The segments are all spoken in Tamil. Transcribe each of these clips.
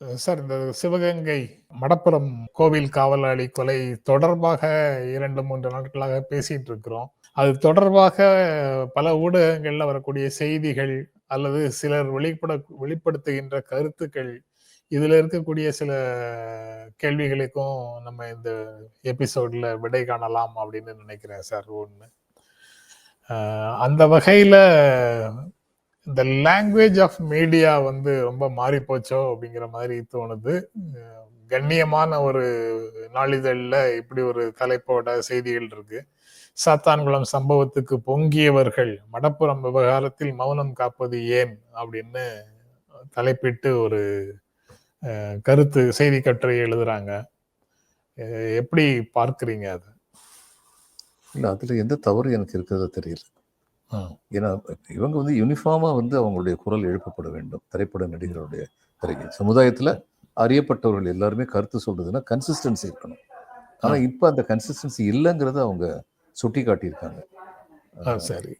சார் இந்த சிவகங்கை மடப்புறம் கோவில் காவலாளி கொலை தொடர்பாக இரண்டு மூன்று நாட்களாக பேசிட்டு இருக்கிறோம். அது தொடர்பாக பல ஊடகங்கள்ல வரக்கூடிய செய்திகள் அல்லது சிலர் வெளிப்பட வெளிப்படுத்துகின்ற கருத்துக்கள் இதுல இருக்கக்கூடிய சில கேள்விகளுக்கும் நம்ம இந்த எபிசோட்ல விடை காணலாம் அப்படின்னு நினைக்கிறேன் சார் ஒன்று அந்த வகையில இந்த லாங்குவேஜ் ஆஃப் மீடியா வந்து ரொம்ப மாறி போச்சோ அப்படிங்கிற மாதிரி தோணுது. கண்ணியமான ஒரு நாளிதழில் இப்படி ஒரு தலைப்போட செய்திகள் இருக்கு. சாத்தான்குளம் சம்பவத்துக்கு பொங்கியவர்கள் மடப்புறம் விவகாரத்தில் மௌனம் காப்பது ஏன் அப்படின்னு தலைப்பிட்டு ஒரு கருத்து செய்தி கட்டுரை எழுதுறாங்க. எப்படி பார்க்குறீங்க அது? இல்லை அதில் எந்த தவறு எனக்கு இருக்கிறதா தெரியல. ஏன்னா இவங்க வந்து யூனிஃபார்மா வந்து அவங்களுடைய குரல் எழுப்பப்பட வேண்டும். திரைப்பட நடிகர்களுடைய திரைக்கு. சமுதாயத்துல அறியப்பட்டவர்கள் எல்லாருமே கருத்து சொல்றதுன்னா கன்சிஸ்டன்சி இருக்கணும். ஆனா இப்ப அந்த கன்சிஸ்டன்சி இல்லைங்கிறத அவங்க சுட்டி காட்டியிருக்காங்க சரி.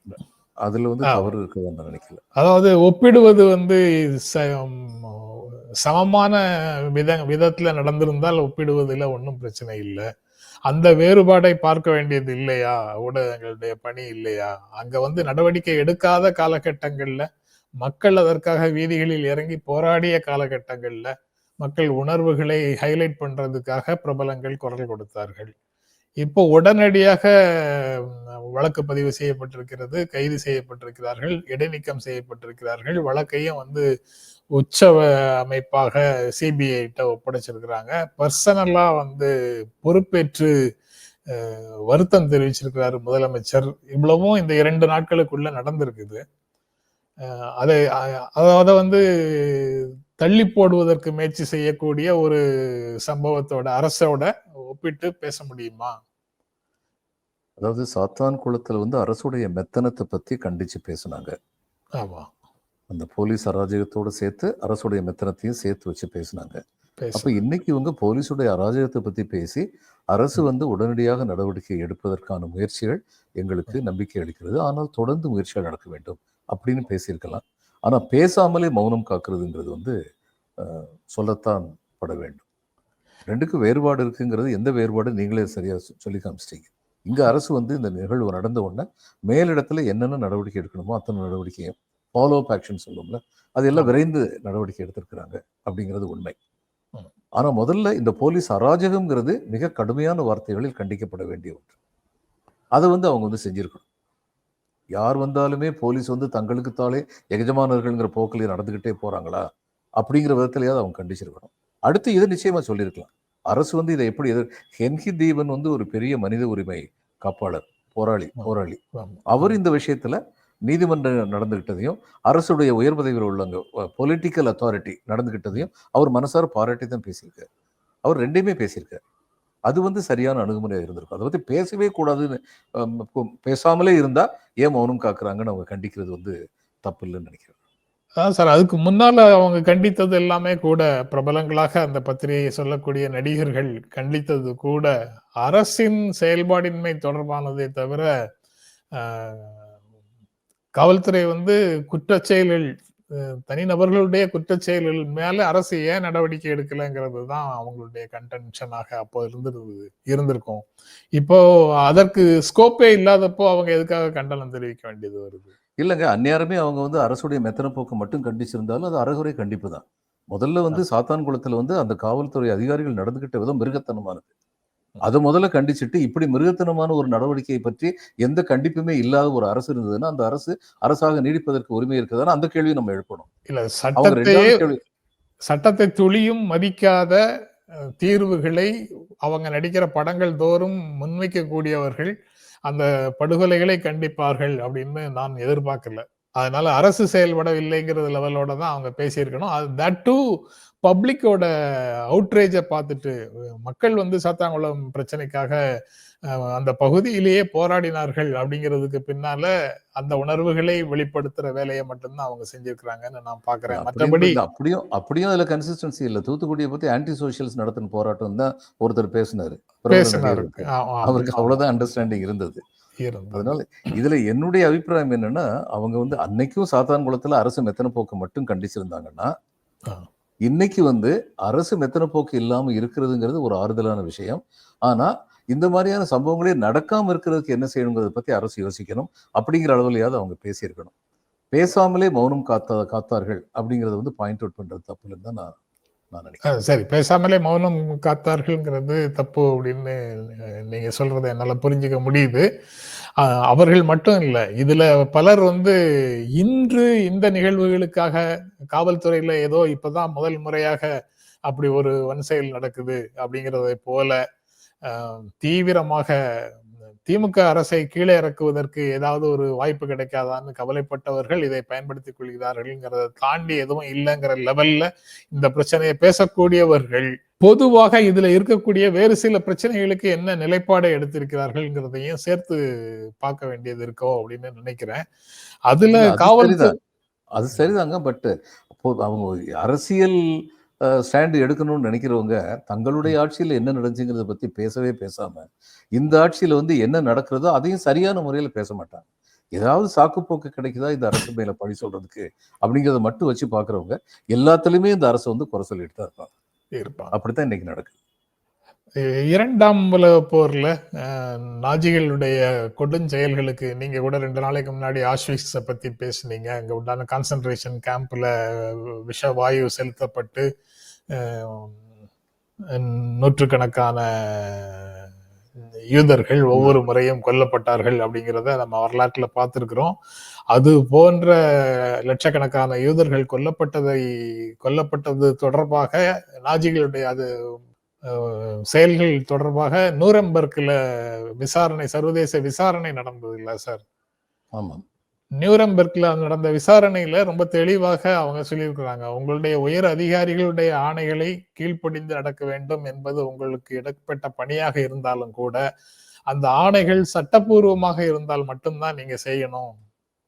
அதுல வந்து. தவறு இருக்குதுன்னு நான் நினைக்கல. அதாவது ஒப்பிடுவது வந்து சமமான வித விதத்துல நடந்திருந்தால் ஒப்பிடுவதில் ஒன்றும் பிரச்சனை இல்லை. அந்த வேறுபாடை பார்க்க வேண்டியது இல்லையா? ஊடகங்களுடைய பணி இல்லையா? அங்க வந்து நடவடிக்கை எடுக்காத காலகட்டங்கள்ல மக்கள் அதற்காக வீதிகளில் இறங்கி போராடிய காலகட்டங்கள்ல மக்கள் உணர்வுகளை ஹைலைட் பண்றதுக்காக பிரபலங்கள் குரல் கொடுத்தார்கள். இப்போ உடனடியாக வழக்கு பதிவு செய்யப்பட்டிருக்கிறது கைது செய்யப்பட்டிருக்கிறார்கள் இடைநீக்கம் செய்யப்பட்டிருக்கிறார்கள் வழக்கையும் வந்து உச்ச அமைப்பாக சிபிஐட்ட ஒப்படைச்சிருக்கிறாங்க. பர்சனலா வந்து பொறுப்பேற்று வருத்தம் தெரிவிச்சிருக்கிறாரு முதலமைச்சர். இவ்வளவும் இந்த இரண்டு நாட்களுக்குள்ள நடந்திருக்குது. அதை அதை வந்து தள்ளி போடுவதற்கு முயற்சி செய்யக்கூடிய ஒரு சம்பவத்தோட அரசோட ஒப்பிட்டு பேச முடியுமா? அதாவது சாத்தான் குளத்துல வந்து அரசுடைய மெத்தனத்தை பத்தி கண்டிச்சு பேசுனாங்க. ஆமா. அந்த போலீஸ் அராஜகத்தோட சேர்த்து அரசுடைய மெத்தனத்தையும் சேர்த்து வச்சு பேசுனாங்க. பேச அப்ப இன்னைக்கு இவங்க போலீஸுடைய அராஜகத்தை பத்தி பேசி அரசு வந்து உடனடியாக நடவடிக்கை எடுப்பதற்கான முயற்சிகள் எங்களுக்கு நம்பிக்கை அளிக்கிறது. ஆனால் தொடர்ந்து முயற்சிகள் நடக்க வேண்டும் அப்படின்னு பேசியிருக்கலாம். ஆனா பேசாமலே மௌனம் காக்குறதுங்கிறது வந்து சொல்லத்தான் பட வேண்டும். ரெண்டுக்கும் வேறுபாடு இருக்குங்கிறது எந்த வேறுபாடு நீங்களே சரியா சொல்லி காமிச்சிட்டீங்க. இங்க அரசு வந்து இந்த நிகழ்வு நடந்த உடனே மேலிடத்துல என்னென்ன நடவடிக்கை எடுக்கணுமோ அத்தனை நடவடிக்கையும் ஃபாலோ அப் ஆக்ஷன் சொல்லுவோம்ல அதெல்லாம். விரைந்து நடவடிக்கை எடுத்திருக்கிறாங்க அப்படிங்கிறது உண்மை. ம். ஆனா முதல்ல இந்த போலீஸ் அராஜகம்ங்கிறது மிக கடுமையான வார்த்தைகளில் கண்டிக்கப்பட வேண்டிய ஒன்று. அதை வந்து அவங்க வந்து செஞ்சிருக்கணும். யார் வந்தாலுமே போலீஸ் வந்து தங்களுக்கு தாளே எஜமானர்கள்ங்கிற போக்கில் நடந்துகிட்டே போறாங்களா? அப்படிங்கிற விதத்திலேயாவது அவங்க கண்டிச்சிருக்கணும். அடுத்து இதை நிச்சயமா சொல்லியிருக்கலாம். அரசு வந்து இதை எப்படி எதிர் ஹென்ஹி தீபன் வந்து ஒரு பெரிய மனித உரிமை காப்பாளர் போராளி போராளி. அவர் இந்த விஷயத்துல நீதிமன்றம் நடந்துக்கிட்டதையும் அரசுடைய உயர் பதவியில் உள்ளவங்க பொலிட்டிக்கல் அத்தாரிட்டி நடந்துக்கிட்டதையும் அவர் மனசார பாராட்டி தான் பேசியிருக்காரு. அவர் ரெண்டையுமே பேசியிருக்காரு. அது வந்து சரியான அணுகுமுறையாக இருந்திருக்கும். அதை பற்றி பேசவே கூடாதுன்னு பேசாமலே இருந்தால் ஏன் மௌனம் காக்குறாங்கன்னு அவங்க கண்டிக்கிறது வந்து தப்பு இல்லைன்னு நினைக்கிறேன். அதான் சார் அதுக்கு முன்னால் அவங்க கண்டித்தது எல்லாமே கூட பிரபலங்களாக அந்த பத்திரிகையை சொல்லக்கூடிய நடிகர்கள் கண்டித்தது கூட அரசின் செயல்பாடின்மை தொடர்பானதே தவிர காவல்துறை வந்து குற்றச்செயல்கள் தனிநபர்களுடைய குற்றச்செயல்கள் மேல அரசு ஏன் நடவடிக்கை எடுக்கலைங்கிறது தான் அவங்களுடைய கன்டென்ஷனாக அப்போ இருந்திருந்தது இருந்திருக்கும். இப்போ அதற்கு ஸ்கோப்பே இல்லாதப்போ அவங்க எதுக்காக கண்டனம் தெரிவிக்க வேண்டியது வருது? இல்லைங்க அந்நேரமே அவங்க வந்து அரசுடைய மெத்தன போக்கு மட்டும் கண்டிச்சிருந்தாலும் அது அறகுறை கண்டிப்பு தான். முதல்ல வந்து சாத்தான்குளத்துல வந்து அந்த காவல்துறை அதிகாரிகள் நடந்துகிட்ட விதம் மிருகத்தனமானது. அதை. முதல்ல கண்டிச்சிட்டு இப்படி மிருகத்தனமான ஒரு நடவடிக்கையை பற்றி எந்த கண்டிப்புமே இல்லாத ஒரு அரசு இருந்ததுன்னா அந்த அரசு அரசாக நீடிப்பதற்கு உரிமை இருக்குதான்னு அந்த கேள்வியை நம்ம எழுப்பணும். இல்ல சட்டத்தையே கேள்வி. சட்டத்தை துளியும் மதிக்காத தீர்வுகளை அவங்க நடிக்கிற படங்கள் தோறும் முன்வைக்கக்கூடியவர்கள் அந்த படுகொலைகளை கண்டிப்பார்கள் அப்படின்னு நான் எதிர்பார்க்கல. அதனால அரசு செயல்படவில்லைங்கிற லெவலோட தான் அவங்க பேசியிருக்கணும். அது தட் டு பப்ளிக்கோட அவுட்ரேஜை பார்த்துட்டு மக்கள் வந்து சாத்தாங்குளம் பிரச்சனைக்காக அந்த பகுதியிலேயே போராடினார்கள் அப்படிங்கிறதுக்கு பின்னால அந்த உணர்வுகளை வெளிப்படுத்துற வேலையை மட்டும்தான் அவங்க செஞ்சிருக்கிறாங்கன்னு நான் பாக்குறேன் மற்றபடி அப்படியும் அப்படியும் அதுல கன்சிஸ்டன்சி இல்ல. தூத்துக்குடியை பத்தி ஆன்டி சோசியல்ஸ் நடத்தின போராட்டம் தான் ஒருத்தர் பேசினாரு. அவருக்கு அவ்வளவுதான் அண்டர்ஸ்டாண்டிங் இருந்தது. அதனால இதுல என்னுடைய அபிப்பிராயம் என்னன்னா அவங்க வந்து அன்னைக்கும் சாத்தான்குளத்துல அரசு மெத்தன போக்கு மட்டும் கண்டிச்சிருந்தாங்கன்னா. இன்னைக்கு வந்து அரசு மெத்தன போக்கு இல்லாமல் இருக்கிறதுங்கிறது ஒரு ஆறுதலான விஷயம். ஆனால் இந்த மாதிரியான சம்பவங்களே நடக்காமல் இருக்கிறதுக்கு என்ன செய்யணுங்கிறத பற்றி அரசு யோசிக்கணும். அப்படிங்கிற அளவுலயாவது அவங்க பேசியிருக்கணும். பேசாமலே மௌனம் காத்தா காத்தார்கள் அப்படிங்கிறத வந்து பாயிண்ட் அவுட் பண்ணுறது தப்புன்னு தான் நான் நான் நினைக்கிறேன். சரி பேசாமலே மௌனம் காத்தார்கள்ங்கிறது தப்பு அப்படின்னு நீங்க சொல்றதை என்னால புரிஞ்சுக்க முடியுது. அவர்கள் மட்டும் இல்லை. இதுல பலர் வந்து இன்று இந்த நிகழ்வுகளுக்காக காவல்துறையில ஏதோ இப்பதான் முதல் முறையாக அப்படி ஒரு வன் செயல் நடக்குது அப்படிங்கிறதை போல தீவிரமாக திமுக அரசை கீழே இறக்குவதற்கு ஏதாவது ஒரு வாய்ப்பு கிடைக்காதான்னு கவலைப்பட்டவர்கள் இதை பயன்படுத்திக் கொள்கிறார்கள்ங்கிறத தாண்டி எதுவும் இல்லைங்கிற லெவல்ல இந்த பிரச்சனையை பேசக்கூடியவர்கள் பொதுவாக இதுல இருக்கக்கூடிய வேறு சில பிரச்சனைகளுக்கு என்ன நிலைப்பாடை எடுத்திருக்கிறார்கள்ங்கிறதையும் சேர்த்து பார்க்க வேண்டியது இருக்கோ அப்படின்னு நினைக்கிறேன். அதுல இல்ல, அது காவல்துறை சரிதான். அது சரிதாங்க பட் அவங்க அரசியல் ஸ்டாண்ட் எடுக்கணும்னு நினைக்கிறவங்க தங்களுடைய ஆட்சியில என்ன நடந்துச்சுங்கிறத பத்தி பேசவே பேசாம இந்த ஆட்சியில வந்து என்ன நடக்கிறதோ அதையும் சரியான முறையில பேச மாட்டாங்க. ஏதாவது சாக்குப்போக்கு கிடைக்குதா இந்த அரசு மேல பழி சொல்றதுக்கு அப்படிங்கிறத மட்டும் வச்சு பாக்குறவங்க எல்லாத்துலயுமே இந்த அரசு வந்து குறை சொல்லிட்டு தான் இருப்பாங்க இருப்பாங்க. அப்படித்தான் இன்னைக்கு நடக்குது. இரண்டாம் உலக போர்ல நாஜிகளுடைய கொடுஞ்செயல்களுக்கு நீங்க கூட ரெண்டு நாளைக்கு முன்னாடி ஆஷ்விக்ஸ பத்தி பேசுனீங்க. அங்க உண்டான கான்சென்ட்ரேஷன் கேம்ப்ல விஷவாயு செலுத்தப்பட்டு நூற்றுக்கணக்கான யூதர்கள் ஒவ்வொரு முறையும் கொல்லப்பட்டார்கள் அப்படிங்கிறத நம்ம வரலாற்றுல பார்த்துருக்குறோம். அது போன்ற லட்சக்கணக்கான யூதர்கள் கொல்லப்பட்டதை கொல்லப்பட்டது தொடர்பாக நாஜிகளுடைய அது செயல்கள் தொடர்பாக நூரம்பர்க்ல விசாரணை சர்வதேச விசாரணை நடந்தது இல்லை சார்? ஆமாம். நியூரம்பர்க்ல நடந்த விசாரணையில ரொம்ப தெளிவாக அவங்க சொல்லியிருக்கிறாங்க. உங்களுடைய உயர் அதிகாரிகளுடைய ஆணைகளை கீழ்ப்படிந்து நடக்க வேண்டும் என்பது உங்களுக்கு இடப்பட்ட பணியாக இருந்தாலும் கூட அந்த ஆணைகள் சட்டப்பூர்வமாக இருந்தால் மட்டும்தான் நீங்க செய்யணும்.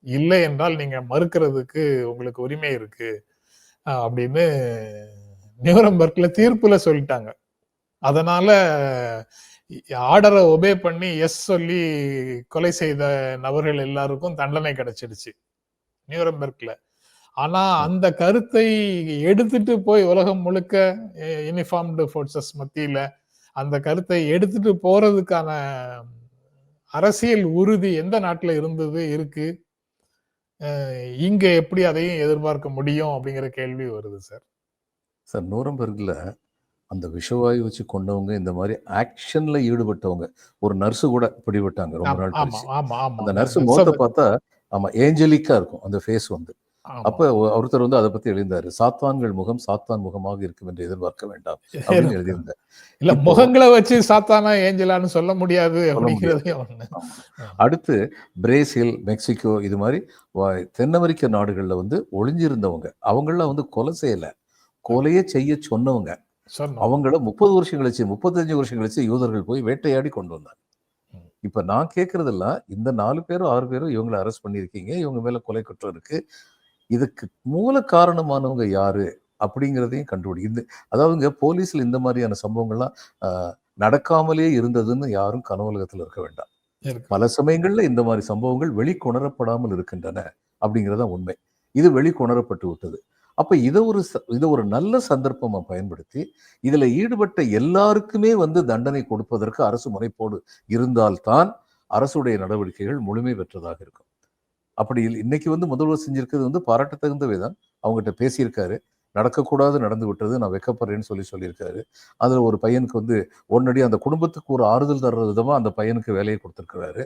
இல்லை என்றால் நீங்க மறுக்கிறதுக்கு உங்களுக்கு உரிமை இருக்கு அப்படின்னு நியூரம்பர்க்ல தீர்ப்புல சொல்லிட்டாங்க. அதனால ஆர்டரை ஒபே பண்ணி எஸ் சொல்லி கொலை செய்த நபர்கள் எல்லாருக்கும் தண்டனை கிடைச்சிடுச்சு நியூரம்பர்க்ல. ஆனா அந்த கருத்தை எடுத்துட்டு போய் உலகம் முழுக்க யூனிஃபார்ம்டு ஃபோர்ஸஸ் மத்தியில அந்த கருத்தை எடுத்துட்டு போறதுக்கான அரசியல் உறுதி எந்த நாட்டுல இருந்தது இருக்கு? இங்க எப்படி அதையும் எதிர்பார்க்க முடியும் அப்படிங்கிற கேள்வி வருது சார். சார் நூரம்பர்க்ல அந்த விஷவாயு வச்சு கொண்டவங்க இந்த மாதிரி ஆக்ஷன்ல ஈடுபட்டவங்க ஒரு நர்ஸு கூட பிடிபட்டாங்க ரொம்ப நாள் கழிச்சு. அந்த நர்ஸ் முகத்தை பார்த்தா ஆமா ஏஞ்சலிக்கா இருக்கும் அந்த ஃபேஸ் வந்து. அப்ப ஒருத்தர் வந்து அதை பத்தி எழுந்தாரு சாத்தான்கள் முகம் சாத்தான் முகமாக இருக்கும் என்று எதிர்பார்க்க வேண்டாம் அப்படின்னு எழுதியிருந்தார். இல்ல முகங்களை வச்சு சாத்தானா ஏஞ்சலான்னு சொல்ல முடியாது அடுத்து பிரேசில் மெக்சிகோ இது மாதிரி தென் அமெரிக்க நாடுகள்ல வந்து ஒளிஞ்சிருந்தவங்க அவங்களாம் வந்து கொலை செய்யல. கொலையே செய்ய சொன்னவங்க. அவங்கள முப்பது வருஷம் கழிச்சு முப்பத்தஞ்சு வருஷம் கழிச்சு யூதர்கள் போய் வேட்டையாடி கொண்டு வந்தாங்க. இப்ப நான் கேட்கறதெல்லாம் இந்த நாலு பேரும் ஆறு பேரும் இவங்களை அரெஸ்ட் பண்ணியிருக்கீங்க இவங்க மேல கொலை குற்றம் இருக்கு. இதுக்கு மூல காரணமானவங்க யாரு அப்படிங்கிறதையும் கண்டுபிடி இந்த அதாவதுங்க போலீஸ்ல இந்த மாதிரியான சம்பவங்கள்லாம் நடக்காமலே இருந்ததுன்னு யாரும் கனவுலகத்துல இருக்க வேண்டாம். பல சமயங்கள்ல இந்த மாதிரி சம்பவங்கள் வெளிக்கொணரப்படாமல் இருக்கின்றன அப்படிங்கிறதா உண்மை. இது வெளிக்கொணரப்பட்டு விட்டது. அப்ப இதை ஒரு ச- இதை ஒரு நல்ல சந்தர்ப்பமா பயன்படுத்தி இதுல ஈடுபட்ட எல்லாருக்குமே வந்து தண்டனை கொடுப்பதற்கு அரசு முனைப்போடு இருந்தால்தான் அரசுடைய நடவடிக்கைகள் முழுமை பெற்றதாக இருக்கும். அப்படி இன்னைக்கு வந்து முதல்வர் செஞ்சிருக்கிறது வந்து பாராட்டத்தகுந்தவை தான் அவங்ககிட்ட பேசியிருக்காரு. நடக்கக்கூடாது நடந்து விட்டது நான் வெக்கப்படுறேன்னு சொல்லி சொல்லியிருக்காரு. அதுல ஒரு பையனுக்கு வந்து உடனடி அந்த குடும்பத்துக்கு ஒரு ஆறுதல் தர்ற விதமா அந்த பையனுக்கு வேலையை கொடுத்திருக்கிறாரு.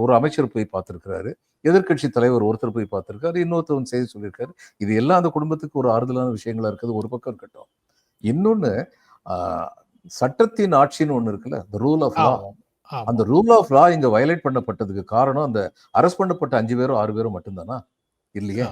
ஒரு அமைச்சர் போய் பார்த்திருக்கிறாரு. எதிர்க்கட்சி தலைவர் ஒருத்தர் போய் பார்த்திருக்காரு. இன்னொருத்தர் செய்தி சொல்லியிருக்காரு. இது எல்லாம் அந்த குடும்பத்துக்கு ஒரு ஆறுதலான விஷயங்களா இருக்குது. ஒரு பக்கம் இருக்கட்டும். இன்னொன்னு ஆஹ், சட்டத்தின் ஆட்சின்னு ஒண்ணு இருக்குல்ல the ரூல் ஆஃப் லா. அந்த ரூல் ஆஃப் லா இங்க வயலேட் பண்ணப்பட்டதுக்கு காரணம் அந்த அரெஸ்ட் பண்ணப்பட்ட அஞ்சு பேரும் ஆறு பேரும் மட்டும்தானா? இல்லையா.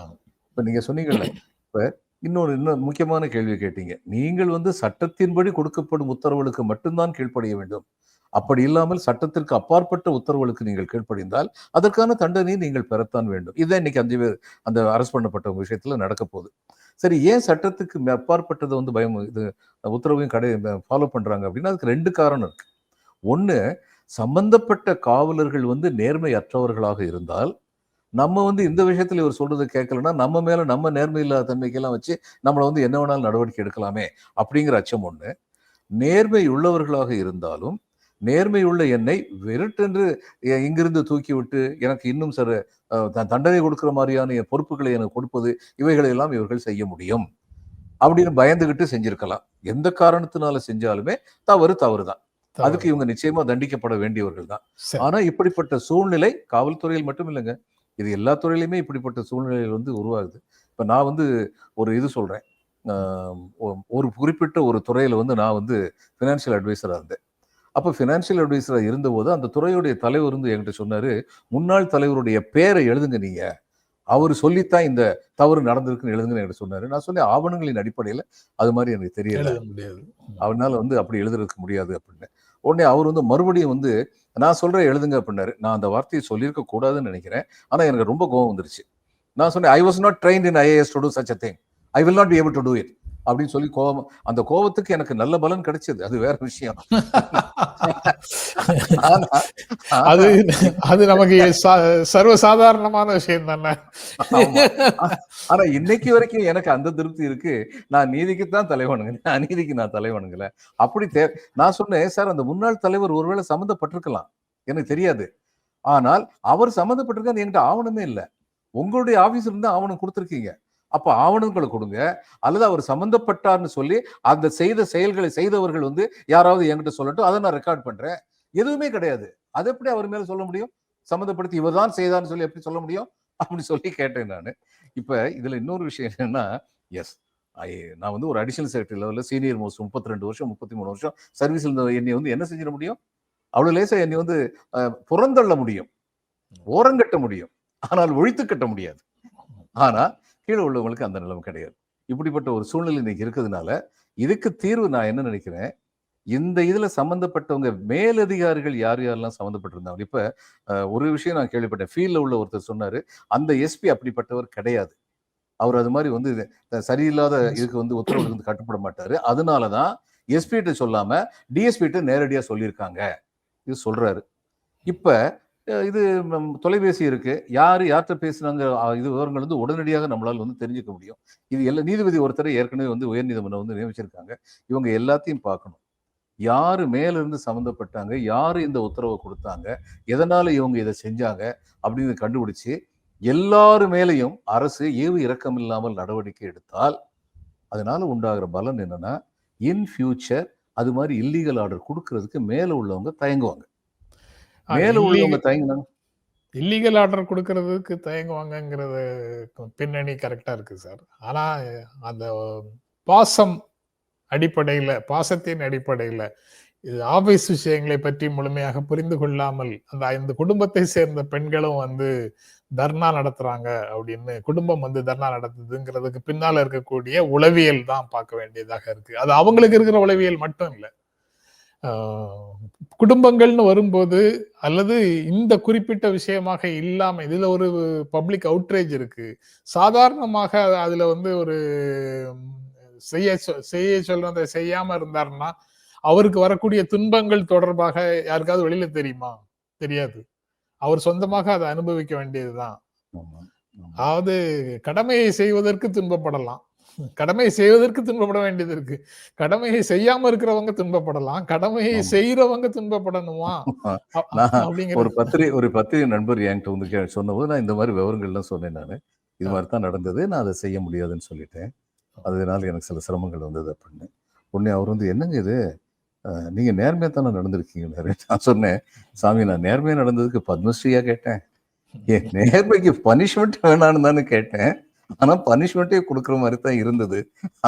இப்ப நீங்க சொன்னீங்கல்ல இப்ப இன்னொரு இன்னும் முக்கியமான கேள்வி கேட்டீங்க. நீங்கள் வந்து சட்டத்தின்படி கொடுக்கப்படும் உத்தரவுகளுக்கு மட்டும்தான் கீழ்ப்படிய வேண்டும். அப்படி இல்லாமல் சட்டத்திற்கு அப்பாற்பட்ட உத்தரவுகளுக்கு நீங்கள் கீழ்ப்படிந்தால் அதற்கான தண்டனையை நீங்கள் பெறத்தான் வேண்டும். இதுதான் இன்னைக்கு அஞ்சு பேர் அந்த அரசு பண்ணப்பட்ட விஷயத்துல நடக்க போகுது. சரி ஏன் சட்டத்துக்கு மே- அப்பாற்பட்டதை வந்து பயம் இது உத்தரவையும் கடை ஃபாலோ பண்றாங்க அப்படின்னா அதுக்கு ரெண்டு காரணம் இருக்கு. ஒன்று சம்பந்தப்பட்ட காவலர்கள் வந்து நேர்மையற்றவர்களாக இருந்தால் நம்ம வந்து இந்த விஷயத்துல இவர் சொல்றதை கேட்கலன்னா நம்ம மேல நம்ம நேர்மை இல்லாத தன்மைக்கெல்லாம் வச்சு நம்மளை வந்து என்ன வேணாலும் நடவடிக்கை எடுக்கலாமே அப்படிங்கிற அச்சம் ஒண்ணு. நேர்மை உள்ளவர்களாக இருந்தாலும் நேர்மை உள்ள என்னை வெறுட்டென்று இங்கிருந்து தூக்கி விட்டு எனக்கு இன்னும் சில தண்டனை கொடுக்கிற மாதிரியான என் பொறுப்புகளை எனக்கு கொடுப்பது இவைகளை எல்லாம் இவர்கள் செய்ய முடியும் அப்படின்னு பயந்துகிட்டு செஞ்சிருக்கலாம். எந்த காரணத்தினால செஞ்சாலுமே தவறு தவறுதான். தவறு. அதுக்கு இவங்க நிச்சயமா தண்டிக்கப்பட வேண்டியவர்கள் தான். ஆனா இப்படிப்பட்ட சூழ்நிலை காவல்துறையில் மட்டும் இல்லைங்க. இது எல்லா துறையிலுமே இப்படிப்பட்ட சூழ்நிலைகள் வந்து உருவாகுது. இப்ப நான் வந்து ஒரு இது ஒ- ஒரு குறிப்பிட்ட ஒரு துறையில வந்து நான் வந்து ஃபினான்ஷியல் அட்வைசரா இருந்தேன். அப்ப ஃபினான்ஷியல் அட்வைசரா இருந்தபோது அந்த துறையுடைய தலைவர் வந்து என்கிட்ட சொன்னாரு முன்னாள் தலைவருடைய பேரை எழுதுங்க நீங்க. அவர் சொல்லித்தான் இந்த தவறு நடந்திருக்குன்னு எழுதுங்கன்னு என்கிட்ட சொன்னாரு. நான் சொன்னேன் ஆவணங்களின் அடிப்படையில அது மாதிரி எனக்கு தெரியல. முடியாது. அவனால வந்து அப்படி எழுதுறதுக்கு முடியாது அப்படின்னு. உடனே அவர் வந்து மறுபடியும் வந்து நான் சொல்கிறேன் எழுதுங்க அப்படின்னாரு. நான் அந்த வார்த்தையை சொல்லியிருக்க கூடாதுன்னு நினைக்கிறேன். ஆனால் எனக்கு ரொம்ப கோவம் வந்துருச்சு. நான் சொன்னேன் I was not trained in IAS to do such a thing I will not be able to do it அப்படின்னு சொல்லி கோபம். அந்த கோபத்துக்கு எனக்கு நல்ல பலன் கிடைச்சது. அது வேற விஷயம். அது அது நமக்கு சர்வசாதாரணமான விஷயம் தானே. ஆனா இன்னைக்கு வரைக்கும் எனக்கு அந்த திருப்தி இருக்கு. நான் நீதிக்கு தான் தலைவனுங்க அநீதிக்கு நான் தலைவனுங்கல அப்படி தே நான் சொன்னேன் சார் அந்த முன்னாள் தலைவர் ஒருவேளை சம்மந்தப்பட்டிருக்கலாம். எனக்கு தெரியாது. ஆனால் அவர் சம்மந்தப்பட்டிருக்காரு என்கிட்ட ஆவணமே இல்லை. உங்களுடைய ஆபீஸ் இருந்து ஆவணம் கொடுத்துருக்கீங்க. அப்ப ஆவணங்களை கொடுங்க. அல்லது அவர் சம்பந்தப்பட்டார்னு சொல்லி அந்த செய்த செயல்களை செய்தவர்கள் வந்து யாராவது என்கிட்ட சொல்லட்டும் அதை நான் ரெக்கார்ட் பண்றேன். எதுவுமே கிடையாது. அது எப்படி அவர் மேல சொல்ல முடியும்? சம்மந்தப்படுத்தி இவர் தான் செய்தார்னு சொல்லி எப்படி சொல்ல முடியும்? அப்படின்னு சொல்லி கேட்டேன் நான். இப்ப இதுல இன்னொரு விஷயம் என்னன்னா எஸ் ஐ நான் வந்து ஒரு அடிஷனல் செக்ரட்டரி லெவலில் சீனியர் மோஸ்ட் முப்பத்தி ரெண்டு வருஷம் முப்பத்தி மூணு வருஷம் சர்வீஸ்ல இருந்த என்னை வந்து என்ன செஞ்சிட முடியும்? அவ்வளோ லேசாக என்னை வந்து புறந்தள்ள முடியும். ஓரங்கட்ட முடியும். ஆனால் ஒழித்து கட்ட முடியாது. ஆனால் கீழே உள்ளவங்களுக்கு அந்த நிலைமை கிடையாது. இப்படிப்பட்ட ஒரு சூழ்நிலை இன்னைக்கு இருக்கிறதுனால இதுக்கு தீர்வு நான் என்ன நினைக்கிறேன்? இந்த இதுல சம்பந்தப்பட்டவங்க மேலதிகாரிகள் யார் யாரெல்லாம் சம்பந்தப்பட்டிருந்தாங்க இப்ப ஒரு விஷயம் நான் கேள்விப்பட்டேன். ஃபீல்ட்ல உள்ள ஒருத்தர் சொன்னாரு அந்த எஸ்பி அப்படிப்பட்டவர் கிடையாது. அவர் அது மாதிரி வந்து சரியில்லாத இதுக்கு வந்து உத்தரவு வந்து கட்டுப்பட மாட்டாரு. அதனாலதான் எஸ்பி கிட்ட சொல்லாம டிஎஸ்பி கிட்ட நேரடியா சொல்லியிருக்காங்க. இது சொல்றாரு. இப்ப இது தொலைபேசி இருக்கு. யார் யார்கிட்ட பேசுனாங்க இது விவரங்கள் வந்து உடனடியாக நம்மளால் வந்து தெரிஞ்சுக்க முடியும். இது எல்லா நீதிபதி ஒருத்தரை ஏற்கனவே வந்து உயர்நீதிமன்றம் வந்து நியமிச்சிருக்காங்க. இவங்க எல்லாத்தையும் பார்க்கணும். யார் மேலிருந்து சம்மந்தப்பட்டாங்க யார் இந்த உத்தரவை கொடுத்தாங்க எதனால இவங்க இதை செஞ்சாங்க அப்படின்னு கண்டுபிடிச்சு எல்லாரு மேலையும் அரசு ஏவு இறக்கம் இல்லாமல் நடவடிக்கை எடுத்தால் அதனால உண்டாகிற பலன் என்னன்னா இன் ஃபியூச்சர் அது மாதிரி இல்லீகல் ஆர்டர் கொடுக்கறதுக்கு மேலே உள்ளவங்க தயங்குவாங்க. மேல உள்ளவங்க தயங்கினாங்க இல்லீகல் ஆர்டர் கொடுக்கறதுக்கு தயங்குவாங்கங்கிறது பின்னணி கரெக்டா இருக்கு சார் ஆனா அந்த பாசம் அடிப்படையில பாசத்தின் அடிப்படையில இது ஆபீஸ் விஷயங்களை பற்றி முழுமையாக புரிந்து கொள்ளாமல் அந்த ஐந்து குடும்பத்தை சேர்ந்த பெண்களும் வந்து தர்ணா நடத்துறாங்க அப்படின்னு குடும்பம் வந்து தர்ணா நடத்துதுங்கிறதுக்கு பின்னால இருக்கக்கூடிய உளவியல் தான் பார்க்க வேண்டியதாக இருக்கு. அது அவங்களுக்கு இருக்கிற உளவியல் மட்டும் இல்லை. ஆஹ் குடும்பங்கள்னு வரும்போது அல்லது இந்த குறிப்பிட்ட விஷயமாக இல்லாம இதுல ஒரு பப்ளிக் அவுட்ரேஜ் இருக்கு. சாதாரணமாக அது- அதுல வந்து ஒரு செய்ய செய்ய சொல்றதை செய்யாம இருந்தாருன்னா அவருக்கு வரக்கூடிய துன்பங்கள் தொடர்பாக யாருக்காவது வெளியில தெரியுமா? தெரியாது. அவர் சொந்தமாக அதை அனுபவிக்க வேண்டியதுதான். அதாவது கடமையை செய்வதற்கு துன்பப்படலாம். கடமையை செய்வதற்கு துன்பப்பட வேண்டியது இருக்கு. கடமையை செய்யாம இருக்கிறவங்க துன்பப்படலாம். கடமையை. செய்யறவங்க துன்பப்படணுமா? அ- அ- நான் ஒரு பத்திரிகை ஒரு பத்திரிகை நண்பர் என்கிட்ட வந்து சொன்னபோது நான் இந்த மாதிரி விவரங்கள்லாம் சொன்னேன் நான். இது மாதிரி தான் நடந்தது. நான் அதை செய்ய முடியாதுன்னு சொல்லிட்டேன். அதனால எனக்கு சில சிரமங்கள் வந்தது அப்படின்னு. உடனே அவர் வந்து என்னங்க இது? நீங்க நேர்மையா தானே நடந்திருக்கீங்கன்னாரு நான் சொன்னேன் சாமி நான் நேர்மையா நடந்ததுக்கு பத்மஸ்ரீயா? கேட்டேன். ஏன் நேர்மைக்கு பனிஷ்மெண்ட் வேணான்னு தானே கேட்டேன். ஆனா பனிஷ்மெண்ட்டே கொடுக்குற மாதிரி தான் இருந்தது.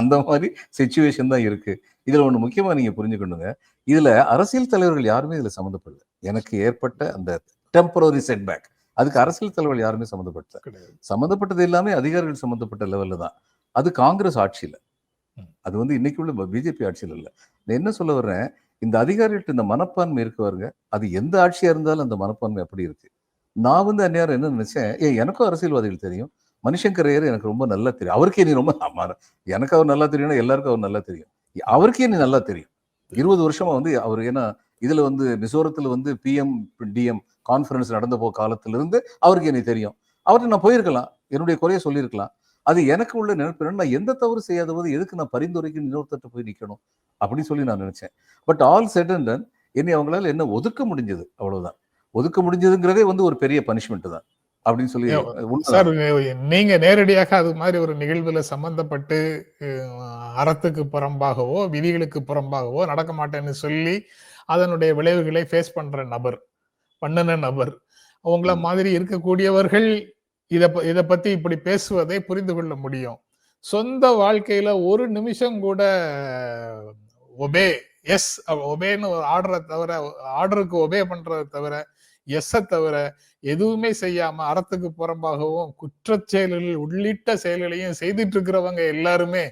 அந்த மாதிரி சுச்சுவேஷன் தான் இருக்கு. இதுல ஒண்ணு முக்கியமா நீங்க புரிஞ்சுக்கணுங்க. இதுல அரசியல் தலைவர்கள் யாருமே இதுல சம்மந்தப்படல. எனக்கு ஏற்பட்ட அந்த டெம்பரரி செட்பேக் அதுக்கு அரசியல் தலைவர் யாருமே சம்மந்தப்பட்ட கிடையாது. சம்மந்தப்பட்டது எல்லாமே அதிகாரிகள் சம்மந்தப்பட்ட லெவல்ல தான். அது காங்கிரஸ் ஆட்சியில. அது வந்து இன்னைக்கு உள்ள பிஜேபி ஆட்சியில் இல்லை. நான் என்ன சொல்ல வர்றேன்? இந்த அதிகாரிகள்ட்ட இந்த மனப்பான்மை இருக்கு பாருங்க. அது எந்த ஆட்சியா இருந்தாலும் அந்த மனப்பான்மை அப்படி இருக்கு. நான் வந்து அந்நேரம் என்ன நினைச்சேன்? ஏ எனக்கும் அரசியல்வாதிகள் தெரியும். மணிசங்கர் ஐயர் எனக்கு ரொம்ப நல்லா தெரியும். அவருக்கே நீ ரொம்ப ஆமா, எனக்கு அவர் நல்லா தெரியும்னா எல்லாருக்கும் அவர் நல்லா தெரியும். அவருக்கே நீ நல்லா தெரியும். இருபது வருஷமா வந்து அவர் ஏன்னா இதுல வந்து மிசோரத்துல வந்து பிஎம் டிஎம் கான்ஃபரன்ஸ் நடந்த போ காலத்திலிருந்து அவருக்கு என்னை தெரியும். அவர்கிட்ட நான் போயிருக்கலாம். என்னுடைய குறைய சொல்லியிருக்கலாம். அது எனக்கு உள்ள நினைப்பு நான் எந்த தவறு செய்யாத போது எதுக்கு நான் பரிந்துரைக்கு இன்னொருத்தட்ட போய் நிற்கணும் அப்படின்னு சொல்லி நான் நினைச்சேன். But all set and done என்னை அவங்களால என்ன ஒதுக்க முடிஞ்சது? அவ்வளவுதான். ஒதுக்க முடிஞ்சதுங்கிறதே வந்து ஒரு பெரிய பனிஷ்மெண்ட் தான். அப்படின்னு சொல்லி. சார் நீங்க நேரடியாக அது மாதிரி ஒரு நிகழ்வுல சம்பந்தப்பட்டு அறத்துக்கு புறம்பாகவோ விதிகளுக்கு புறம்பாகவோ நடக்க மாட்டேன்னு சொல்லி அதனுடைய விளைவுகளை ஃபேஸ் பண்ற நபர் பண்ணுன நபர் ம். மாதிரி இருக்கக்கூடியவர்கள் இத இத பத்தி இப்படி பேசுவதை புரிந்து கொள்ள முடியும் சொந்த வாழ்க்கையில ஒரு நிமிஷம் கூட ஒபே எஸ் ஒபேன்னு ஒரு ஆர்டரை தவிர ஆர்டருக்கு ஒபே பண்றதை தவிர எஸ்ஸை தவிர எதுவுமே செய்யாம அறத்துக்கு புறம்பாகவும் குற்ற செயல்கள் உள்ளிட்ட செயல்களையும் செய்துட்டு இருக்கிறவங்க எல்லாருமே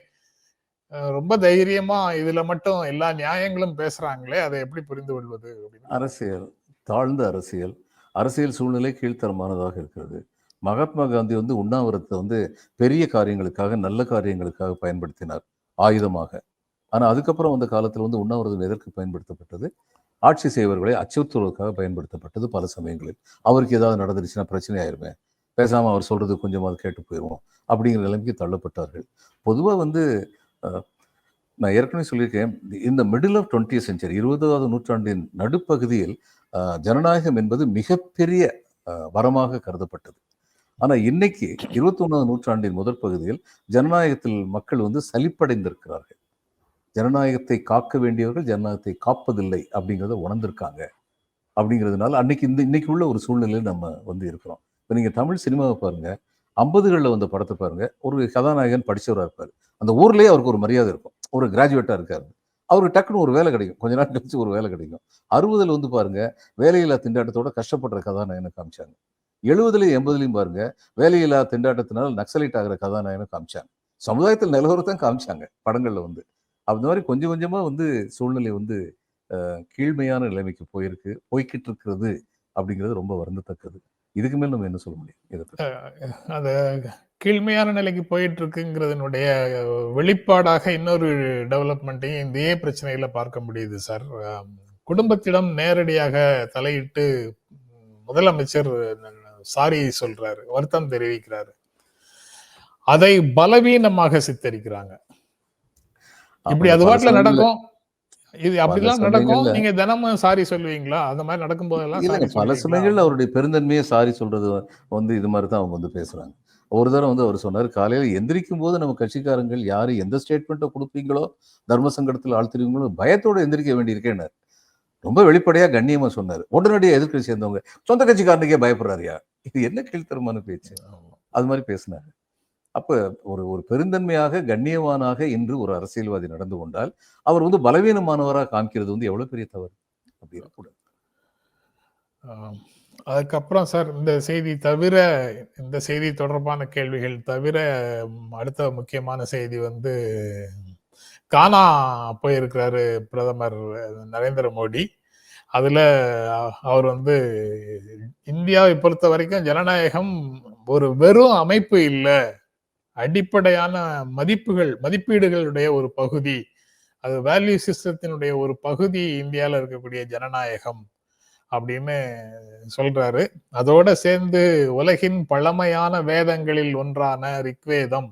ரொம்ப தைரியமா இதுல மட்டும் எல்லா நியாயங்களும் பேசுறாங்களே அதை எப்படி புரிந்து கொள்வது அப்படின்னு. அரசியல் தாழ்ந்த அரசியல் அரசியல் சூழ்நிலை கீழ்த்தரமானதாக இருக்கிறது. மகாத்மா காந்தி வந்து உண்ணாவிரத்தை வந்து பெரிய காரியங்களுக்காக நல்ல காரியங்களுக்காக பயன்படுத்தினார் ஆயுதமாக. ஆனால் அதுக்கப்புறம் வந்த காலத்தில் வந்து உண்ணாவிரதம் எதற்கு பயன்படுத்தப்பட்டது? ஆட்சி செய்வர்களை அச்சுறுத்துவதற்காக பயன்படுத்தப்பட்டது பல சமயங்களில். அவருக்கு ஏதாவது நடந்துருச்சுன்னா பிரச்சனை ஆயிருமே பேசாமல் அவர் சொல்றது கொஞ்சமாவது கேட்டு போயிடுவோம் அப்படிங்கிற நிலைமைக்கு தள்ளப்பட்டார்கள். பொதுவாக வந்து நான் ஏற்கனவே சொல்லியிருக்கேன். இந்த மிடில் ஆஃப் டுவெண்ட்டி செஞ்சுரி இருபதாவது நூற்றாண்டின் நடுப்பகுதியில் ஜனநாயகம் என்பது மிகப்பெரிய வரமாக கருதப்பட்டது. ஆனால் இன்னைக்கு இருபத்தி நூற்றாண்டின் முதற் பகுதியில் ஜனநாயகத்தில் மக்கள் வந்து சலிப்படைந்திருக்கிறார்கள். ஜனநாயகத்தை காக்க வேண்டியவர்கள் ஜனநாயகத்தை காப்பதில்லை அப்படிங்கிறத உணர்ந்திருக்காங்க. அப்படிங்கிறதுனால அன்னைக்கு இந்த இன்னைக்கு உள்ள ஒரு சூழ்நிலையில் நம்ம வந்து இருக்கிறோம். இப்போ நீங்கள் தமிழ் சினிமாவை பாருங்கள் ஐம்பதுகளில் வந்த படத்தை பாருங்கள் ஒரு கதாநாயகன் படித்தவராக இருப்பார். அந்த ஊர்லேயே அவருக்கு ஒரு மரியாதை இருக்கும். ஒரு கிராஜுவேட்டாக இருக்காரு. அவருக்கு டக்குன்னு ஒரு வேலை கிடைக்கும். கொஞ்ச நாள் கழிச்சு ஒரு வேலை கிடைக்கும். அறுபதில் வந்து பாருங்கள் வேலையில்லா திண்டாட்டத்தோட கஷ்டப்படுற கதாநாயகனை காமிச்சாங்க. எழுபதுலையும் எண்பதுலையும் பாருங்கள் வேலையில்லா திண்டாட்டத்தினால் நக்சலைட் ஆகிற கதாநாயகனை காமிச்சாங்க. சமுதாயத்தில் நிலவரத்தான் காமிச்சாங்க படங்களில் வந்து. அந்த மாதிரி கொஞ்சம் கொஞ்சமாக வந்து சூழ்நிலை வந்து கீழ்மையான நிலைமைக்கு போயிருக்கு போய்கிட்டு இருக்கிறது அப்படிங்கிறது ரொம்ப வருந்தத்தக்கது. இதுக்கு மேல் நம்ம என்ன சொல்ல முடியும்? இதை பத்தி. அது கீழ்மையான நிலைக்கு போயிட்டு இருக்குங்கிறதுனுடைய வெளிப்பாடாக இன்னொரு டெவலப்மெண்ட்டையும் இதே பிரச்சனையில பார்க்க முடியுது சார். குடும்பத்திடம் நேரடியாக தலையிட்டு முதலமைச்சர் சாரி சொல்றாரு வருத்தம் தெரிவிக்கிறாரு. அதை பலவீனமாக சித்தரிக்கிறாங்க. இப்படி அது பாட்டுல நடக்கும். இது அப்படிலாம் நடக்கும். நீங்க தினமும் சாரி சொல்லுவீங்களா? அந்த மாதிரி நடக்கும் போதெல்லாம் பல? சமயங்கள்ல அவருடைய பெருந்தன்மையை சாரி சொல்றது வந்து இது மாதிரி தான் அவங்க வந்து பேசுறாங்க. ஒரு தடவை வந்து அவர் சொன்னார் காலையில எந்திரிக்கும் போது நம்ம கட்சிக்காரங்கள் யாரு எந்த ஸ்டேட்மெண்ட்டை கொடுப்பீங்களோ தர்ம சங்கடத்தில் ஆழ்த்துறீங்களோ பயத்தோட எந்திரிக்க வேண்டியிருக்கேன்னு ரொம்ப வெளிப்படையா கண்ணியமா சொன்னார். உடனடியாக எதிர்க்கட்சி சேர்ந்தவங்க சொந்த கட்சிக்காரனுக்கே பயப்படுறாருயா இது என்ன கீழ்த்தரமான பேச்சு? அது மாதிரி பேசினாரு. அப்போ ஒரு ஒரு பெருந்தன்மையாக கண்ணியவானாக இன்று ஒரு அரசியல்வாதி நடந்து கொண்டால் அவர் வந்து பலவீனமானவராக காமிக்கிறது வந்து எவ்வளோ பெரிய தவறு? அப்படி இருக்கக்கூடாது. அதுக்கப்புறம் சார் இந்த செய்தி தவிர இந்த செய்தி தொடர்பான கேள்விகள் தவிர அடுத்த முக்கியமான செய்தி வந்து கானா போயிருக்கிறாரு பிரதமர் நரேந்திர மோடி. அதில் அவர் வந்து இந்தியாவை பொறுத்த வரைக்கும் ஜனநாயகம் ஒரு வெறும் அமைப்பு இல்லை. அடிப்படையான மதிப்புகள் மதிப்பீடுகளுடைய ஒரு பகுதி. அது வேல்யூ சிஸ்டத்தினுடைய ஒரு பகுதி இந்தியாவில் இருக்கக்கூடிய ஜனநாயகம் அப்படின்னு சொல்றாரு. அதோட சேர்ந்து உலகின் பழமையான வேதங்களில் ஒன்றான ரிக்வேதம்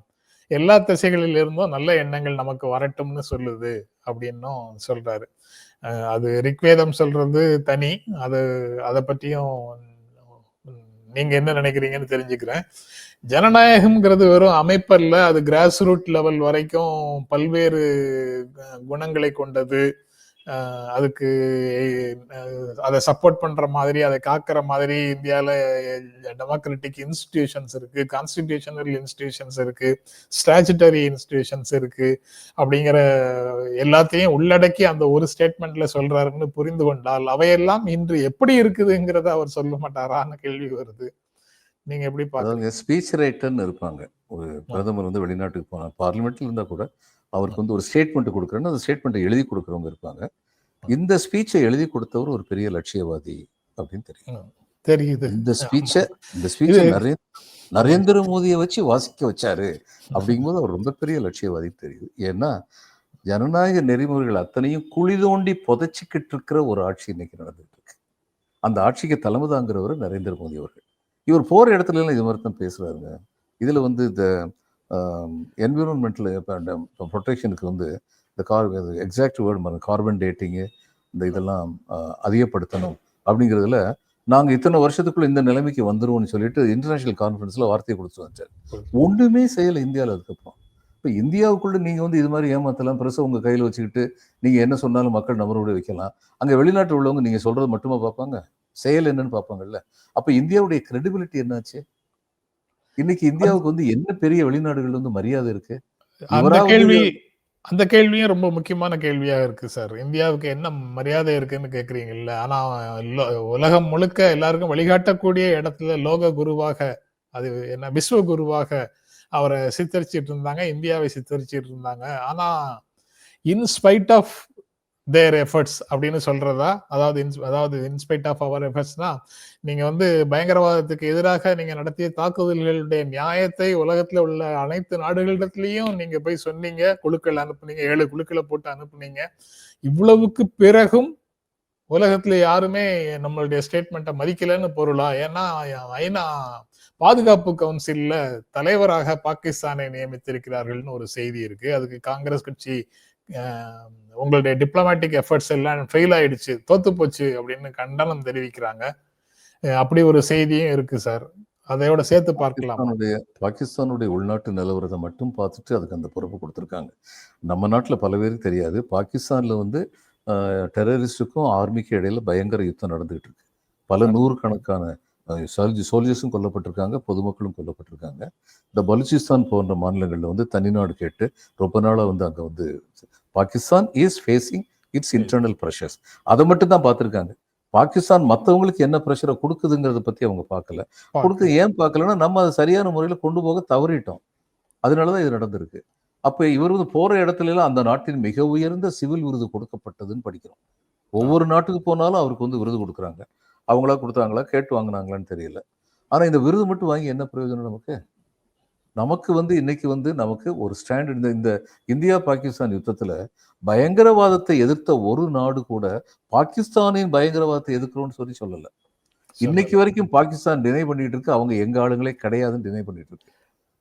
எல்லா திசைகளில் இருந்தும் நல்ல எண்ணங்கள் நமக்கு வரட்டும்னு சொல்லுது அப்படின்னும் சொல்றாரு. அது ரிக்வேதம் சொல்றது தனி. அது அதை பற்றியும் நீங்க என்ன நினைக்கிறீங்கன்னு தெரிஞ்சுக்கிறேன். ஜனநாயகம்ங்கிறது வெறும் அமைப்பல்ல அது கிராஸ் ரூட் லெவல் வரைக்கும் பல்வேறு குணங்களை கொண்டது. அதுக்கு அதை சப்போர்ட் பண்ற மாதிரி அதை காக்கிற மாதிரி இந்தியால டெமோக்ராட்டிக் இன்ஸ்டிடியூஷன்ஸ் இருக்கு கான்ஸ்டிடியூஷனல் இன்ஸ்டிடியூஷன்ஸ் இருக்கு ஸ்டாச்சுட்டரி இன்ஸ்டிடியூஷன்ஸ் இருக்கு அப்படிங்கிற எல்லாத்தையும் உள்ளடக்கி அந்த ஒரு ஸ்டேட்மெண்ட்ல சொல்றாருன்னு புரிந்து கொண்டால் அவையெல்லாம் இன்று எப்படி இருக்குதுங்கிறத அவர் சொல்ல மாட்டாரான்னு கேள்வி வருது. நீங்க எப்படி அதாவது ஸ்பீச் ரைட்டர்னு இருப்பாங்க. ஒரு பிரதமர் வந்து வெளிநாட்டுக்கு போனார் பார்லிமெண்ட்ல இருந்தா கூட அவருக்கு வந்து ஒரு ஸ்டேட்மெண்ட் கொடுக்குறேன்னு அந்த ஸ்டேட்மெண்ட்டை எழுதி கொடுக்குறவங்க இருப்பாங்க. இந்த ஸ்பீச்சை எழுதி கொடுத்தவர் ஒரு பெரிய லட்சியவாதி அப்படின்னு தெரியும். தெரியுது. இந்த ஸ்பீச்சை இந்த ஸ்பீச்சை நரேந்திர நரேந்திர மோடியை வச்சு வாசிக்க வச்சாரு அப்படிங்கும்போது அவர் ரொம்ப பெரிய லட்சியவாதி தெரியுது. ஏன்னா ஜனநாயக நெறிமுறைகள் அத்தனையும் குழி தோண்டி புதைச்சிக்கிட்டு இருக்கிற ஒரு ஆட்சி இன்னைக்கு நடந்துட்டு இருக்கு. அந்த ஆட்சிக்கு தலைமை தாங்குறவர் நரேந்திர மோடி அவர்கள். இவர் போகிற இடத்துலலாம் இது மாதிரி தான் பேசுகிறாருங்க இதில் வந்து இந்த என்விரான்மெண்ட்ல ப்ரொடெக்ஷனுக்கு வந்து இந்த car exact word carbon dating இந்த இதெல்லாம் அதிகப்படுத்தணும் அப்படிங்கிறதுல நாங்கள் இத்தனை வருஷத்துக்குள்ள இந்த நிலைமைக்கு வந்துடுவோம்னு சொல்லிட்டு இன்டர்நேஷனல் கான்ஃபரன்ஸில் வார்த்தையை கொடுத்து வச்சார் ஒன்றுமே செய்யலை இந்தியாவில் அதுக்கப்புறம். இப்போ இந்தியாவுக்குள்ளே நீங்கள் வந்து இது மாதிரி ஏமாத்தலாம் பெருசாக உங்கள் கையில் வச்சுக்கிட்டு நீங்கள் என்ன சொன்னாலும் மக்கள் நம்பரோட வைக்கலாம். அங்கே வெளிநாட்டில் உள்ளவங்க நீங்கள் சொல்கிறது மட்டுமா பார்ப்பாங்க? செயல் என்னன்னு பார்ப்பாங்கல்ல. அப்ப இந்தியாவுடைய கிரெடிபிலிட்டி என்னாச்சு? இன்னைக்கு இந்தியாவுக்கு வந்து என்ன பெரிய வெளிநாடுகள் வந்து மரியாதை இருக்கு? அந்த கேள்வி அந்த கேள்வியும் ரொம்ப முக்கியமான கேள்வியா இருக்கு சார் இந்தியாவுக்கு என்ன மரியாதை இருக்குன்னு கேக்குறீங்கல்ல? ஆனா லோ- உலகம் முழுக்க எல்லாருக்கும் வழிகாட்டக்கூடிய இடத்துல லோக குருவாக அது என்ன விஸ்வ குருவாக அவரை சித்தரிச்சிட்டு இருந்தாங்க இந்தியாவை சித்தரிச்சிட்டு இருந்தாங்க. ஆனா இன்ஸ்பைட் ஆஃப் தேர் எஃபர்ட்ஸ் அப்படின்னு சொல்றதா? அதாவது அதாவது இன்ஸ்பைட் ஆஃப் அவர் எஃபர்ட்ஸ்னா நீங்க வந்து பயங்கரவாதத்துக்கு எதிராக நீங்க நடத்திய தாக்குதல்களுடைய நியாயத்தை உலகத்துல உள்ள அனைத்து நாடுகளிடத்திலையும் நீங்க போய் சொன்னீங்க. குழுக்கள் அனுப்புனீங்க ஏழு குழுக்களை போட்டு அனுப்புனீங்க. இவ்வளவுக்கு பிறகும் உலகத்துல யாருமே நம்மளுடைய ஸ்டேட்மெண்ட்டை மதிக்கலன்னு பொருளா? ஏன்னா ஐநா பாதுகாப்பு கவுன்சில்ல தலைவராக பாகிஸ்தானை நியமித்திருக்கிறார்கள்னு ஒரு செய்தி இருக்கு. அதுக்கு காங்கிரஸ் கட்சி உங்களுடைய டிப்ளமேட்டிக் எஃபர்ட்ஸ் எல்லாம் ஃபெயில் ஆயிடுச்சு தோத்து போச்சு அப்படின்னு கண்டனம் தெரிவிக்கிறாங்க. அப்படி ஒரு செய்தியும் இருக்கு சார் அதையோட சேர்த்து பார்க்கலாம்? பாகிஸ்தானுடைய பாகிஸ்தானுடைய உள்நாட்டு நிலவரத்தை மட்டும் பார்த்துட்டு அதுக்கு அந்த பொறுப்பு கொடுத்துருக்காங்க. நம்ம நாட்டில் பல பேருக்கு தெரியாது. பாகிஸ்தானில் வந்து டெரரிஸ்டுக்கும் ஆர்மிக்கு இடையில பயங்கர யுத்தம் நடந்துகிட்டு இருக்கு. பல நூறுக்கணக்கான சோல்ஜர்ஸும் கொல்லப்பட்டிருக்காங்க பொதுமக்களும் கொல்லப்பட்டிருக்காங்க. இந்த பலுச்சிஸ்தான் போன்ற மாநிலங்களில் வந்து தனிநாடு கேட்டு ரொம்ப நாளாக வந்து அங்கே வந்து Pakistan is facing its internal pressures அதை மட்டும் தான் பார்த்துருக்காங்க. பாகிஸ்தான் மற்றவங்களுக்கு என்ன ப்ரெஷரை கொடுக்குதுங்கிறத பற்றி அவங்க பார்க்கல. கொடுத்து ஏன் பார்க்கலன்னா நம்ம அதை சரியான முறையில் கொண்டு போக தவறிட்டோம். அதனாலதான் இது நடந்திருக்கு. அப்ப இவர் வந்து போற இடத்துல எல்லாம் அந்த நாட்டின் மிக உயர்ந்த சிவில் விருது கொடுக்கப்பட்டதுன்னு படிக்கிறோம். ஒவ்வொரு நாட்டுக்கு போனாலும் அவருக்கு வந்து விருது கொடுக்குறாங்க. அவங்களா கொடுத்தாங்களா கேட்டு வாங்கினாங்களான்னு தெரியல. ஆனா இந்த விருது மட்டும் வாங்கி என்ன பிரயோஜனம் நமக்கு? நமக்கு வந்து இன்னைக்கு வந்து நமக்கு ஒரு ஸ்டாண்டர்ட் இந்த இந்த இந்தியா பாகிஸ்தான் யுத்தத்துல பயங்கரவாதத்தை எதிர்த்த ஒரு நாடு கூட பாகிஸ்தானின் பயங்கரவாதத்தை எதிர்க்கிறோம்னு சொல்லி சொல்லல. இன்னைக்கு வரைக்கும் பாகிஸ்தான் டினை பண்ணிட்டு இருக்கு. அவங்க எங்க ஆளுங்களே கிடையாதுன்னு டினை பண்ணிட்டு இருக்கு.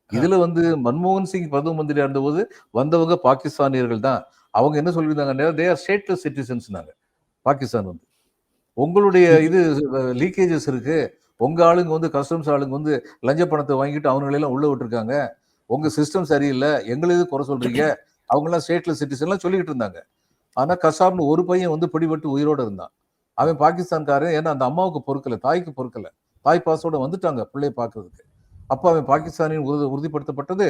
இதுல வந்து மன்மோகன் சிங் பிரதம மந்திரியா இருந்தபோது வந்தவங்க பாகிஸ்தானியர்கள் தான். அவங்க என்ன சொல்லியிருந்தாங்க தே ஆர் ஸ்டேட்லெஸ் சிட்டிசன்ஸ்னாங்க பாகிஸ்தான் வந்து. உங்களுடைய இது லீக்கேஜஸ் இருக்கு. உங்கள் ஆளுங்க வந்து கஸ்டம்ஸ் ஆளுங்க வந்து லஞ்ச பணத்தை வாங்கிட்டு அவங்களெல்லாம் உள்ளே விட்டுருக்காங்க. உங்கள் சிஸ்டம் சரியில்லை. எங்களை இது குறை சொல்கிறீங்க அவங்கெல்லாம் ஸ்டேட்ல சிட்டிசன்லாம் சொல்லிக்கிட்டு இருந்தாங்க. ஆனால் கசாப்னு ஒரு பையன் வந்து பிடிபட்டு உயிரோடு இருந்தான். அவன் பாகிஸ்தான்காரன் ஏன்னா அந்த அம்மாவுக்கு பொறுக்கல தாய்க்கு பொறுக்கலை. தாய் பாசோட வந்துட்டாங்க பிள்ளைய பார்க்கறதுக்கு அப்ப அவன் பாகிஸ்தானின் உறுதி உறுதிப்படுத்தப்பட்டது.